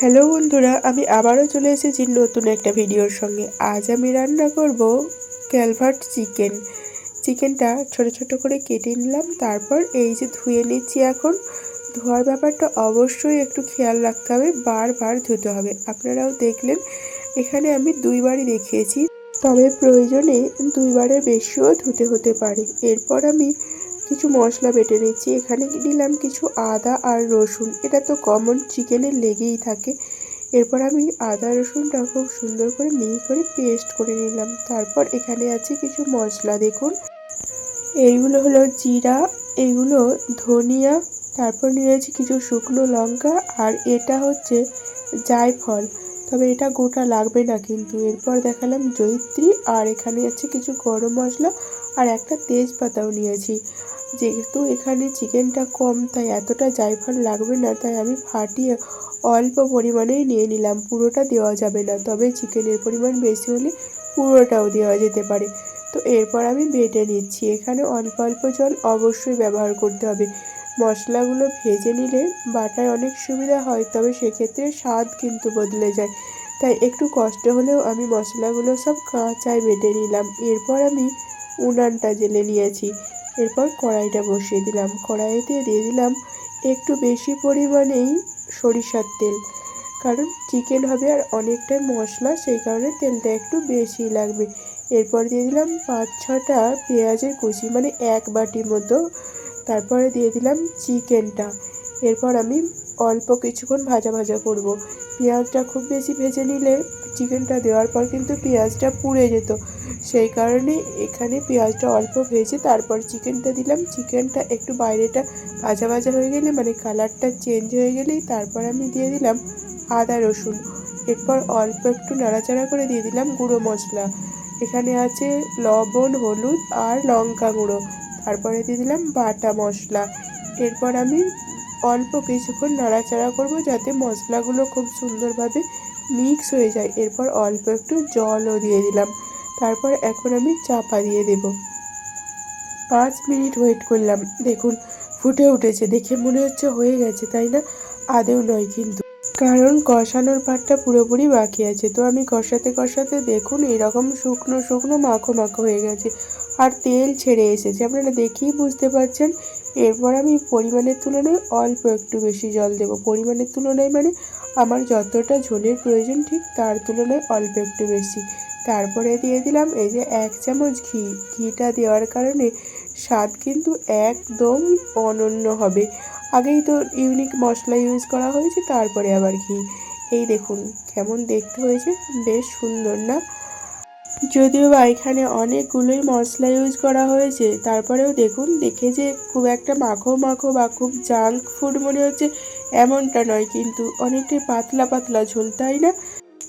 Hello বন্ধুরা, আমি আবারও চলে এসেছি নতুন একটা ভিডিওর সঙ্গে। আজ আমি রান্না করব ক্যালভার্ট চিকেন। চিকেনটা ছোট ছোট করে কেটে নিলাম, তারপর এই যে ধুয়ে নিচ্ছি এখন, ধোয়ার ব্যাপারটা অবশ্যই একটু খেয়াল রাখতে হবে, বারবার ধুতে হবে। আপনারাও দেখলেন, এখানে আমি দুইবারই দেখিয়েছি, তবে প্রয়োজনে দুইবারের বেশিও ধুতে হতে পারে। এরপর আমি কিছু মশলা বেটে নিচ্ছি। এখানে নিলাম কিছু আদা আর রসুন। এটা তো কমন চিকেনে লেগেই থাকে। এরপর আমি আদা রসুনটা খুব সুন্দর করে মিহি করে পেস্ট করে নিলাম। তারপর এখানে আছে কিছু মশলা, দেখুন। এইগুলো হলো জিরা এগুলো ধনিয়া, তারপর নিয়েছি কিছু শুকনো লঙ্কা, আর এটা হচ্ছে জায়ফল। তবে এটা গোটা লাগবে না কিন্তু। এরপর দেখালাম জৈত্রী আর এখানে আছে কিছু গরম মশলা আর একটা তেজপাতাও নিয়েছি। যেহেতু এখানে চিকেনটা কম, তাই এতটা জায়ফল লাগবে না, তাই আমি ফাটিয়ে অল্প পরিমাণেই নিয়ে নিলাম। পুরোটা দেওয়া যাবে না, তবে চিকেনের পরিমাণ বেশি হলে পুরোটাও দেওয়া যেতে পারে। তো এরপর আমি বেটে নিচ্ছি। এখানে অল্প অল্প জল অবশ্যই ব্যবহার করতে হবে। মশলাগুলো ভেজে নিলে বাটায় অনেক সুবিধা হয়, তবে সেক্ষেত্রে স্বাদ কিন্তু বদলে যায়। তাই একটু কষ্ট হলেও আমি মশলাগুলো সব কাঁচায় বেটে নিলাম। এরপর আমি উনানটা জেলে নিয়েছি। এরপর কড়াইটা বসিয়ে দিলাম। কড়াইতে দিয়ে দিলাম একটু বেশি পরিমাণেই সরিষার তেল, কারণ চিকেন হবে আর অনেকটাই মশলা, সেই কারণে তেলটা একটু বেশি লাগবে। এরপর দিয়ে দিলাম পাঁচ ছটা পেঁয়াজের কুচি মানে এক বাটি মতো তারপরে দিয়ে দিলাম চিকেনটা। এরপর আমি অল্প কিছুক্ষণ ভাজা ভাজা করব। পেঁয়াজটা খুব বেশি ভেজে নিলে চিকেনটা দেওয়ার পর কিন্তু পেঁয়াজটা পুড়ে যেত। সেই কারণে এখানে পেঁয়াজটা অল্প ভেজে তারপর চিকেনটা দিলাম। চিকেনটা একটু বাইরেটা ভাজা ভাজা হয়ে গেলে মানে কালারটা চেঞ্জ হয়ে গেলেই তারপর আমি দিয়ে দিলাম আদা রসুন। এরপর অল্প একটু নাড়াচাড়া করে দিয়ে দিলাম গুঁড়ো মশলা। এখানে আছে লবণ, হলুদ আর লঙ্কা গুঁড়ো। তারপরে দিয়ে দিলাম বাটা মশলা। এরপর আমি অল্প কিছুক্ষণ নাড়াচাড়া করব যাতে মশলাগুলো খুব সুন্দরভাবে মিক্স হয়ে যায়। এরপর অল্প একটু জলও দিয়ে দিলাম। তারপর এখন আমি চাপা দিয়ে দেব। পাঁচ মিনিট ওয়েট করলাম। দেখুন, ফুটে উঠেছে। দেখে মনে হচ্ছে হয়ে গেছে, তাই না? আদেও নয় কিন্তু। কারণ কষানোর পাটটা পুরোপুরি বাকি আছে। তো আমি কষাতে কষাতে দেখুন, এরকম শুকনো শুকনো মাখো মাখো হয়ে গেছে। আর তেল ছেড়ে এসেছে। আপনারা দেখেই বুঝতে পারছেন। এরপর আমি পরিমাণের তুলনায় অল্প একটু বেশি জল দেব। পরিমাণের তুলনায় মানে আমার যতটা ঝোলের প্রয়োজন ঠিক তার তুলনায় অল্প একটু বেশি। তারপরে দিয়ে দিলাম এই যে এক চামচ ঘি। ঘিটা দেওয়ার কারণে স্বাদ কিন্তু একদম অনন্য হবে। আগেই তো ইউনিক মশলা ইউজ করা হয়েছে, তারপরে আবার ঘি। এই দেখুন, কেমন দেখতে হয়েছে, বেশ সুন্দর না? যদিও বা এখানে অনেকগুলোই মশলা ইউজ করা হয়েছে, তারপরেও দেখুন, দেখে যে খুব একটা মাখো মাখো বা খুব জাঙ্ক ফুড মনে হচ্ছে এমনটা নয়, কিন্তু অনেকটাই পাতলা পাতলা ঝোল, তাই না?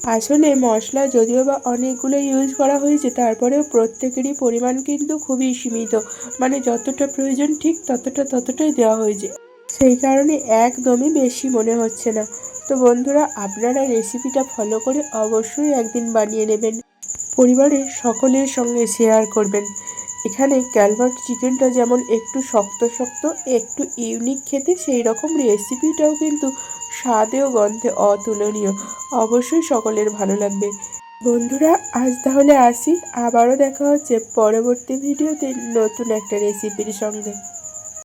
আসলে মশলা যদিও বা অনেকগুলো ইউজ করা হয়েছে, তারপরেও প্রত্যেকেরই পরিমাণ কিন্তু খুবই সীমিত মানে যতটা প্রয়োজন ঠিক ততটা ততটাই দেওয়া হয়েছে। সেই কারণে একদমই বেশি মনে হচ্ছে না। তো বন্ধুরা, আপনারা রেসিপিটা ফলো করে অবশ্যই একদিন বানিয়ে নেবেন। পরিবারের সকলের সঙ্গে শেয়ার করবেন। এখানে ক্যালভার্ট চিকেনটা যেমন একটু শক্ত শক্ত, একটু ইউনিক খেতে সেই রকম রেসিপিটাও কিন্তু স্বাদে ও গন্ধে অতুলনীয়। অবশ্যই সকলের ভালো লাগবে। বন্ধুরা, আজ তাহলে আসি। আবারও দেখা হচ্ছে পরবর্তী ভিডিওতে নতুন একটা রেসিপির সঙ্গে।